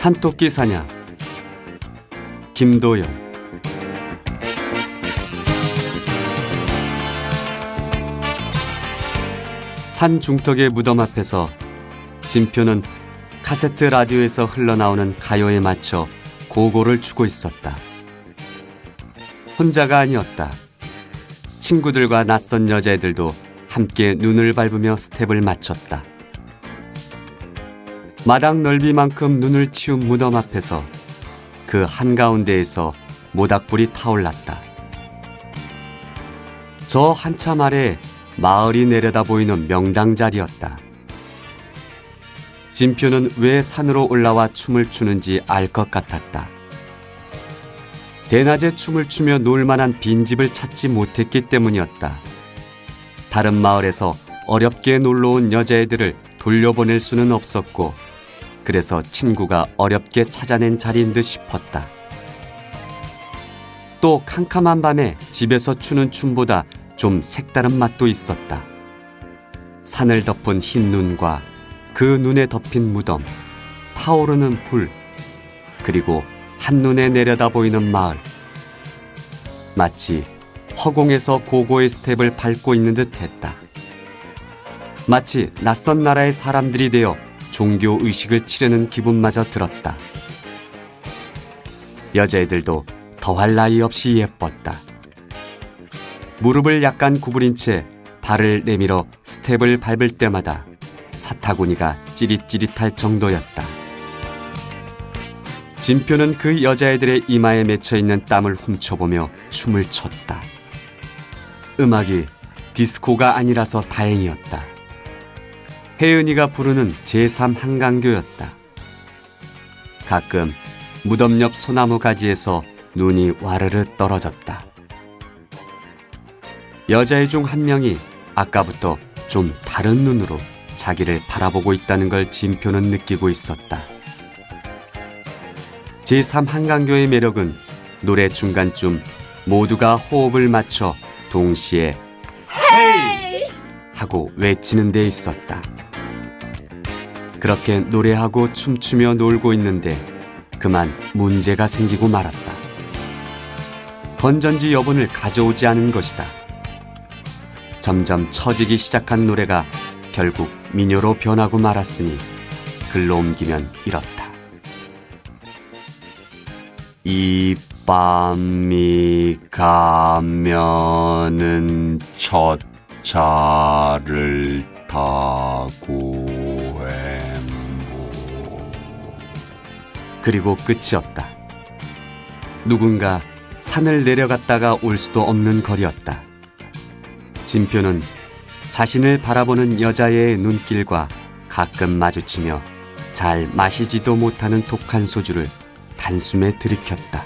산토끼 사냥 김도연 산 중턱의 무덤 앞에서 진표는 카세트 라디오에서 흘러나오는 가요에 맞춰 고고를 추고 있었다. 혼자가 아니었다. 친구들과 낯선 여자애들도 함께 눈을 밟으며 스텝을 맞췄다. 마당 넓이만큼 눈을 치운 무덤 앞에서 그 한가운데에서 모닥불이 타올랐다. 저 한참 아래 마을이 내려다 보이는 명당 자리였다. 진표는 왜 산으로 올라와 춤을 추는지 알 것 같았다. 대낮에 춤을 추며 놀 만한 빈집을 찾지 못했기 때문이었다. 다른 마을에서 어렵게 놀러 온 여자애들을 돌려보낼 수는 없었고, 그래서 친구가 어렵게 찾아낸 자리인 듯 싶었다. 또 캄캄한 밤에 집에서 추는 춤보다 좀 색다른 맛도 있었다. 산을 덮은 흰 눈과 그 눈에 덮인 무덤, 타오르는 불, 그리고 한눈에 내려다 보이는 마을. 마치 허공에서 고고의 스텝을 밟고 있는 듯 했다. 마치 낯선 나라의 사람들이 되어 종교 의식을 치르는 기분마저 들었다. 여자애들도 더할 나위 없이 예뻤다. 무릎을 약간 구부린 채 발을 내밀어 스텝을 밟을 때마다 사타구니가 찌릿찌릿할 정도였다. 진표는 그 여자애들의 이마에 맺혀 있는 땀을 훔쳐보며 춤을 췄다. 음악이 디스코가 아니라서 다행이었다. 혜은이가 부르는 제3 한강교였다. 가끔 무덤 옆 소나무 가지에서 눈이 와르르 떨어졌다. 여자애 중 한 명이 아까부터 좀 다른 눈으로 자기를 바라보고 있다는 걸 진표는 느끼고 있었다. 제3 한강교의 매력은 노래 중간쯤 모두가 호흡을 맞춰 동시에 헤이 하고 외치는 데 있었다. 그렇게 노래하고 춤추며 놀고 있는데 그만 문제가 생기고 말았다. 건전지 여분을 가져오지 않은 것이다. 점점 처지기 시작한 노래가 결국 미녀로 변하고 말았으니 글로 옮기면 이렇다. 이 밤이 가면은 첫 차를 타고 그리고 끝이었다. 누군가 산을 내려갔다가 올 수도 없는 거리였다. 진표는 자신을 바라보는 여자의 눈길과 가끔 마주치며 잘 마시지도 못하는 독한 소주를 단숨에 들이켰다.